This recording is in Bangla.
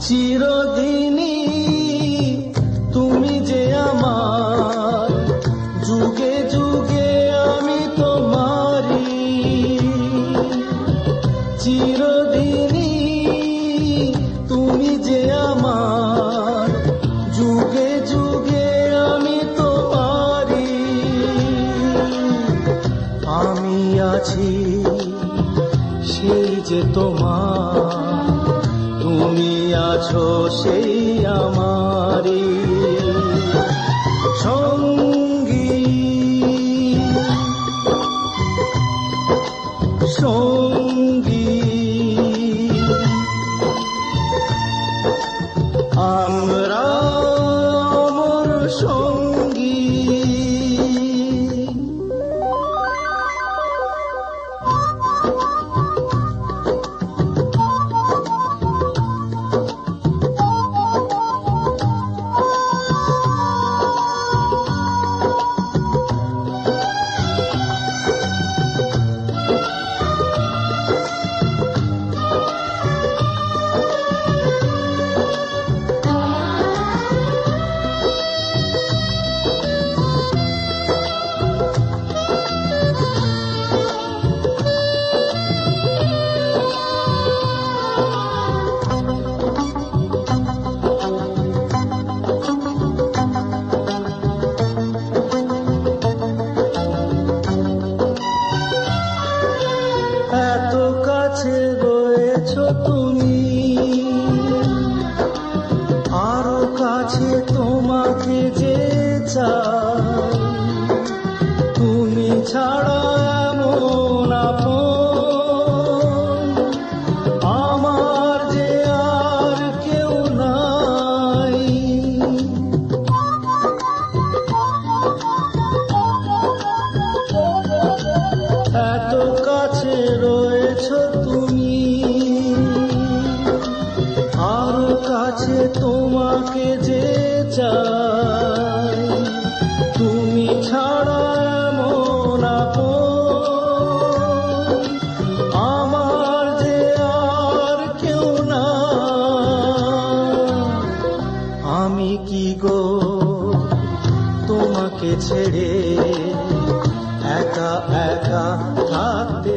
চিরদিনই তুমি যে যুগে যুগে আমি তোমারি চিরদিনই তুমি যে যুগে যুগে আমি তোমারি আমি আছি সেই যে তোমার, তুমি আছো সেই আমারি সঙ্গী। সঙ্গী। আরও কাছে তোমাকে যে তুমি ছাড়া আমার কেউ এত কাছে কাছে তোমাকে যে চাই, তুমি ছাড়া যে আর কেউ না আমি কি গো তোমাকে ছেড়ে একা একা থাকতে